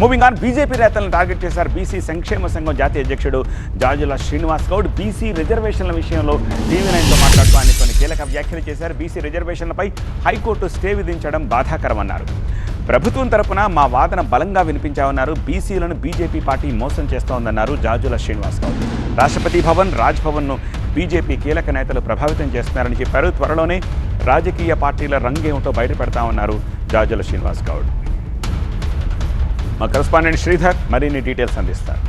Moving on BJP నేతలను target చేశారు BC సంక్షేమ సంఘం జాతీయ అధ్యక్షుడు జాజుల శ్రీనివాస్ గౌడ్. బీసీ రిజర్వేషన్ల విషయంలో టీవీ నైన్తో మాట్లాడుతూ ఆయన కొన్ని కీలక వ్యాఖ్యలు చేశారు. బీసీ రిజర్వేషన్లపై హైకోర్టు స్టే విధించడం బాధాకరమన్నారు. ప్రభుత్వం తరపున మా వాదన బలంగా వినిపించామన్నారు. బీసీలను బీజేపీ పార్టీ మోసం చేస్తోందన్నారు జాజుల శ్రీనివాస్ గౌడ్. రాష్ట్రపతి భవన్ రాజ్భవన్ను బీజేపీ కీలక నేతలు ప్రభావితం చేస్తున్నారని చెప్పారు. త్వరలోనే రాజకీయ పార్టీల రంగేమిటో బయటపెడతామన్నారు జాజుల శ్రీనివాస్ గౌడ్. మా కరస్పాండెంట్ శ్రీధర్ మరిన్ని డీటెయిల్స్ అందిస్తారు.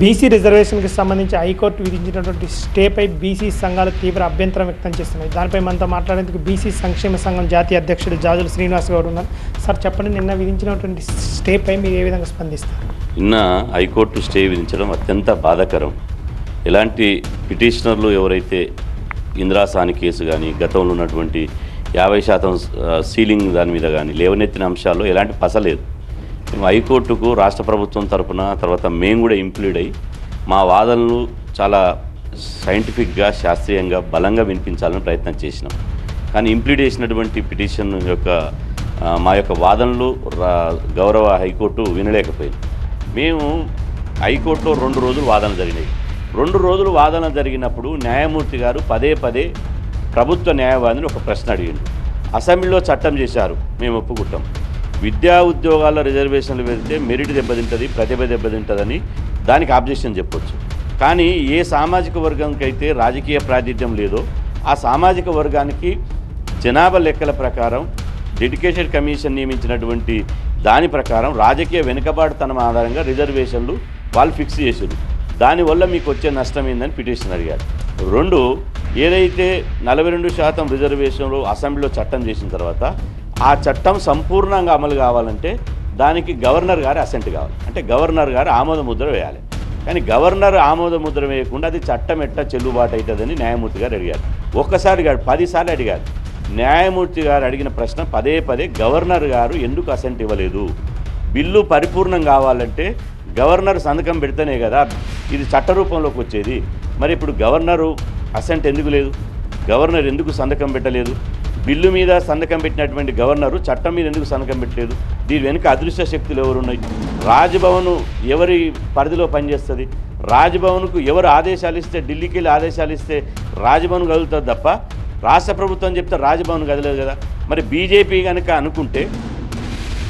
బీసీ రిజర్వేషన్కి సంబంధించి హైకోర్టు విధించినటువంటి స్టేపై బీసీ సంఘాలు తీవ్ర అభ్యంతరం వ్యక్తం చేస్తున్నాయి. దానిపై మనతో మాట్లాడేందుకు బీసీ సంక్షేమ సంఘం జాతీయ అధ్యక్షుడు జాజుల శ్రీనివాస్ గౌడ్ ఉన్నారు. సార్ చెప్పండి నిన్న విధించినటువంటి స్టేపై మీరు ఏ విధంగా స్పందిస్తారు? నిన్న హైకోర్టు స్టే విధించడం అత్యంత బాధాకరం. ఎలాంటి పిటిషనర్లు ఎవరైతే ఇందిరాసాని కేసు కానీ గతంలో ఉన్నటువంటి యాభై శాతం సీలింగ్ దాని మీద కానీ లేవనెత్తిన అంశాల్లో ఎలాంటి పసలేదు మేము హైకోర్టుకు రాష్ట్ర ప్రభుత్వం తరఫున తర్వాత మేము కూడా ఇంప్లీడ్ అయ్యి మా వాదనలు చాలా సైంటిఫిక్గా శాస్త్రీయంగా బలంగా వినిపించాలని ప్రయత్నం చేసినాం. కానీ ఇంప్లీడ్ చేసినటువంటి పిటిషన్ యొక్క మా యొక్క వాదనలు రా- గౌరవ హైకోర్టు వినలేకపోయింది. మేము హైకోర్టులో రెండు రోజులు వాదన జరిగినాయి. రెండు రోజులు వాదన జరిగినప్పుడు న్యాయమూర్తి గారు పదే పదే ప్రభుత్వ న్యాయవాదిని ఒక ప్రశ్న అడిగిండు. అసెంబ్లీలో చట్టం చేశారు. మేము ఒప్పుకుంటాం. విద్యా ఉద్యోగాల రిజర్వేషన్లు పెడితే మెరిట్ దెబ్బతింటుంది ప్రతిభ దెబ్బతింటుందని దానికి ఆబ్జెక్షన్ చెప్పొచ్చు. కానీ ఏ సామాజిక వర్గంకైతే అయితే రాజకీయ ప్రాతిధ్యం లేదో ఆ సామాజిక వర్గానికి జనాభా లెక్కల ప్రకారం డెడికేటెడ్ కమిషన్ నియమించినటువంటి దాని ప్రకారం రాజకీయ వెనుకబాటుతనం ఆధారంగా రిజర్వేషన్లు వాళ్ళు ఫిక్స్ చేశారు దానివల్ల మీకు వచ్చే నష్టం ఏందని పిటిషన్ అడిగారు. రెండు ఏదైతే నలభై రెండు శాతం రిజర్వేషన్లు అసెంబ్లీలో చట్టం చేసిన తర్వాత ఆ చట్టం సంపూర్ణంగా అమలు కావాలంటే దానికి గవర్నర్ గారి అసెంట్ కావాలి. అంటే గవర్నర్ గారు ఆమోద ముద్ర వేయాలి. కానీ గవర్నర్ ఆమోద ముద్ర వేయకుండా అది చట్టం ఎట్లా చెల్లుబాటు అవుతుందని న్యాయమూర్తి గారు అడిగారు. ఒక్కసారి కాదు పదిసార్లు అడిగారు. న్యాయమూర్తి గారు అడిగిన ప్రశ్న పదే పదే గవర్నర్ గారు ఎందుకు అసెంట్ ఇవ్వలేదు? బిల్లు పరిపూర్ణం కావాలంటే గవర్నర్ సంతకం పెడితేనే కదా ఇది చట్ట రూపంలోకి వచ్చేది. మరి ఇప్పుడు గవర్నరు అసెంట్ ఎందుకు లేదు? గవర్నర్ ఎందుకు సంతకం పెట్టలేదు? బిల్లు మీద సంతకం పెట్టినటువంటి గవర్నరు చట్టం మీద ఎందుకు సంతకం పెట్టలేదు? దీని వెనుక అదృశ్య శక్తులు ఎవరున్నాయి? రాజ్భవన్ ఎవరి పరిధిలో పనిచేస్తుంది? రాజ్భవన్కు ఎవరు ఆదేశాలు ఇస్తే ఢిల్లీకి వెళ్ళి ఆదేశాలు ఇస్తే రాజ్భవన్ కదులుతుంది తప్ప రాష్ట్ర ప్రభుత్వం చెప్తే రాజ్భవన్ కదలేదు కదా? మరి బీజేపీ కనుక అనుకుంటే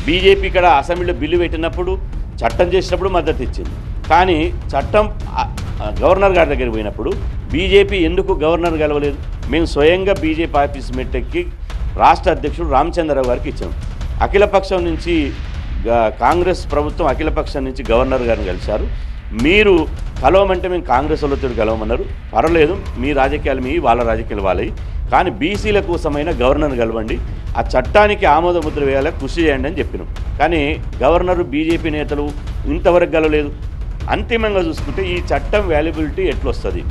బీజేపీ ఇక్కడ అసెంబ్లీలో బిల్లు పెట్టినప్పుడు చట్టం చేసినప్పుడు మద్దతు ఇచ్చింది. కానీ చట్టం గవర్నర్ గారి దగ్గరికి పోయినప్పుడు బీజేపీ ఎందుకు గవర్నర్ గెలవలేదు? మేము స్వయంగా బీజేపీ ఆఫీస్ మెట్టెక్కి రాష్ట్ర అధ్యక్షుడు రామచంద్రరావు గారికి ఇచ్చాం. అఖిలపక్షం నుంచి కాంగ్రెస్ ప్రభుత్వం అఖిలపక్షం నుంచి గవర్నర్ గారిని కలిశారు. మీరు కలవమంటే మేము కాంగ్రెస్ వాళ్ళతో కలవమన్నారు పర్వాలేదు మీ రాజకీయాలు మీ వాళ్ళ రాజకీయాలు వాళ్ళవి. కానీ బీసీల కోసమైన గవర్నర్ కలవండి ఆ చట్టానికి ఆమోద ముద్ర వేయాలి కృషి చేయండి అని చెప్పినాం. కానీ గవర్నర్ బీజేపీ నేతలు ఇంతవరకు గెలవలేదు. అంతిమంగా చూసుకుంటే ఈ చట్టం వాల్యుబిలిటీ ఎట్లొస్తుంది?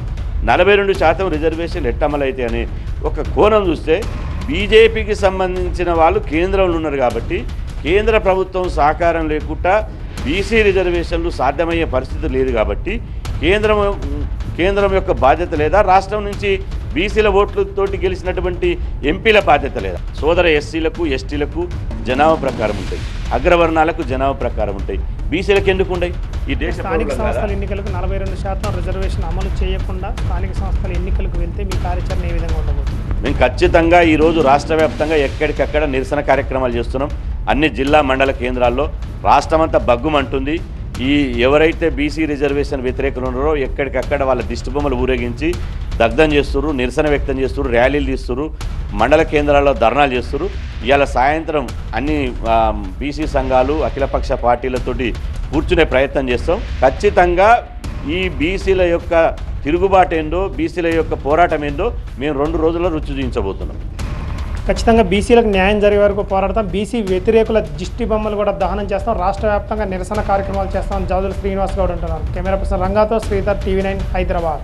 నలభై రెండు శాతం రిజర్వేషన్ ఎట్టమలైతే అనే ఒక కోణం చూస్తే బీజేపీకి సంబంధించిన వాళ్ళు కేంద్రంలో ఉన్నారు కాబట్టి కేంద్ర ప్రభుత్వం సహకారం లేకుండా బీసీ రిజర్వేషన్లు సాధ్యమయ్యే పరిస్థితి లేదు కాబట్టి కేంద్రం కేంద్రం యొక్క బాధ్యత లేదా రాష్ట్రం నుంచి బీసీల ఓట్లతోటి గెలిచినటువంటి ఎంపీల బాధ్యత లేదా? సోదర ఎస్సీలకు ఎస్టీలకు జనాభా ప్రకారం ఉంటాయి. అగ్రవర్ణాలకు జనాభా ప్రకారం ఉంటాయి. బీసీలకు ఎందుకు ఉండయి ఈ దేశ స్థానిక? సంస్థల ఎన్నికలకు నలభై రెండు శాతం రిజర్వేషన్ అమలు చేయకుండా స్థానిక సంస్థల ఎన్నికలకు వెళ్తే మీ కార్యాచరణ ఏ విధంగా ఉండబోతుంది? మేము ఖచ్చితంగా ఈరోజు రాష్ట్ర వ్యాప్తంగా ఎక్కడికక్కడ నిరసన కార్యక్రమాలు చేస్తున్నాం. అన్ని జిల్లా మండల కేంద్రాల్లో రాష్ట్రమంతా బగ్గుమంటుంది. ఈ ఎవరైతే బీసీ రిజర్వేషన్ వ్యతిరేకులు ఉన్నారో ఎక్కడికక్కడ వాళ్ళ దిష్టిబొమ్మలు ఊరేగించి దగ్ధం చేస్తున్నారు నిరసన వ్యక్తం చేస్తున్నారు ర్యాలీలు తీస్తున్నారు మండల కేంద్రాల్లో ధర్నాలు చేస్తున్నారు ఇవాళ సాయంత్రం అన్ని బీసీ సంఘాలు అఖిలపక్ష పార్టీలతోటి కూర్చునే ప్రయత్నం చేస్తాం. ఖచ్చితంగా ఈ బీసీల యొక్క తిరుగుబాటు ఏందో బీసీల యొక్క పోరాటం ఏందో మేము రెండు రోజుల్లో రుచి చూపించబోతున్నాం. ఖచ్చితంగా బీసీలకు న్యాయం జరిగే వరకు పోరాడతాం. బీసీ వ్యతిరేకుల దిష్టి బొమ్మలు కూడా దహనం చేస్తాం. రాష్ట్ర వ్యాప్తంగా నిరసన కార్యక్రమాలు చేస్తాం. జాజుల శ్రీనివాస్ గౌడ్ ఉంటున్నారు కెమెరా పర్సన్ రంగాతో శ్రీధర్ టీవీ నైన్ హైదరాబాద్.